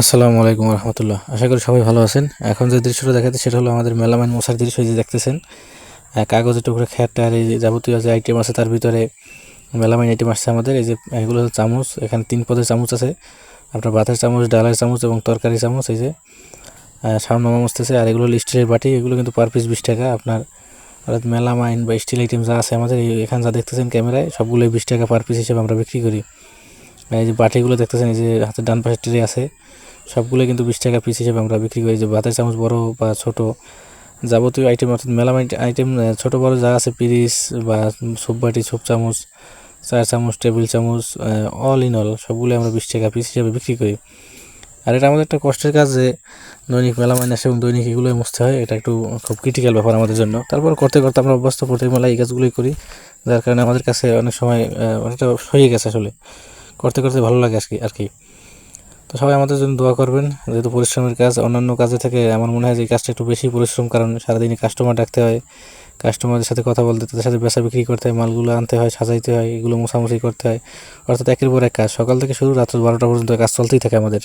আসসালামু আলাইকুম রহমতুল্লাহ। আশা করি সবাই ভালো আছেন। এখন যে দৃশ্যটা দেখাতে সেটা হলো আমাদের মেলামাইন মশার দৃশ্য যে দেখতেছেন। কাগজের টুকরো খ্যাট আর এই যাবতীয় যে আইটেম আছে তার ভিতরে মেলামাইন আইটেম আসছে আমাদের। এই যে এগুলো হলো চামচ, এখানে তিন পদের চামচ আছে। আপনার ভাতের চামচ, ডালের চামচ এবং তরকারি চামচ, এই যে মামা মসতেছে আর এগুলো স্টিলের বাটি। এগুলো কিন্তু পার পিস বিশ টাকা। আপনার অর্থাৎ মেলামাইন বা স্টিল আইটেম যা আছে আমাদের এখানে যা দেখতেছেন ক্যামেরায়, সবগুলোই বিশ টাকা পার পিস হিসেবে আমরা বিক্রি করি। এই যে বাটিগুলো দেখতেছেন, এই যে হাতের ডান পাশে ট্রে আছে সবগুলো কিন্তু বিশ টাকা পিস হিসেবে আমরা বিক্রি করি। যে ভাতের চামচ বড় বা ছোট, যাবতীয় আইটেম অর্থাৎ মেলামাইন আইটেম ছোট বড় যা আছে পিরিস বা সুপ বাটি সুপ চামচ, চার চামচ, টেবিল চামচ অল ইন অল সবগুলো আমরা বিশ টাকা পিস হিসেবে বিক্রি করি। আর এটা আমাদের একটা কষ্টের কাজ যে দৈনিক মেলামাইন আসে এবং দৈনিক এগুলোই মুছতে হয়, এটা একটু খুব ক্রিটিক্যাল ব্যাপার আমাদের জন্য। তারপর করতে করতে আমরা অভ্যস্ত প্রত্যেক মেলায় এই কাজগুলোই করি, যার কারণে আমাদের কাছে অনেক সময় অনেকটা হয়ে গেছে আসলে। করতে করতে ভালো লাগে আজকে আর কি তো সবাই আমাদের জন্য দোয়া করবেন, যেহেতু পরিশ্রমের কাজ, অন্যান্য কাজে থেকে আমার মনে হয় যে কাজটা একটু বেশি পরিশ্রম, কারণ সারাদিনই কাস্টমার ডাকতে হয় কাস্টমারদের সাথে কথা বলতে, তাদের সাথে বেচা বিক্রি করতে হয়, মালগুলো আনতে হয়, সাজাইতে হয়, এগুলো মোছামুছি করতে হয়। অর্থাৎ একের পর এক কাজ। সকাল থেকে শুরু, রাত্র বারোটা পর্যন্ত কাজ চলতেই থাকে আমাদের।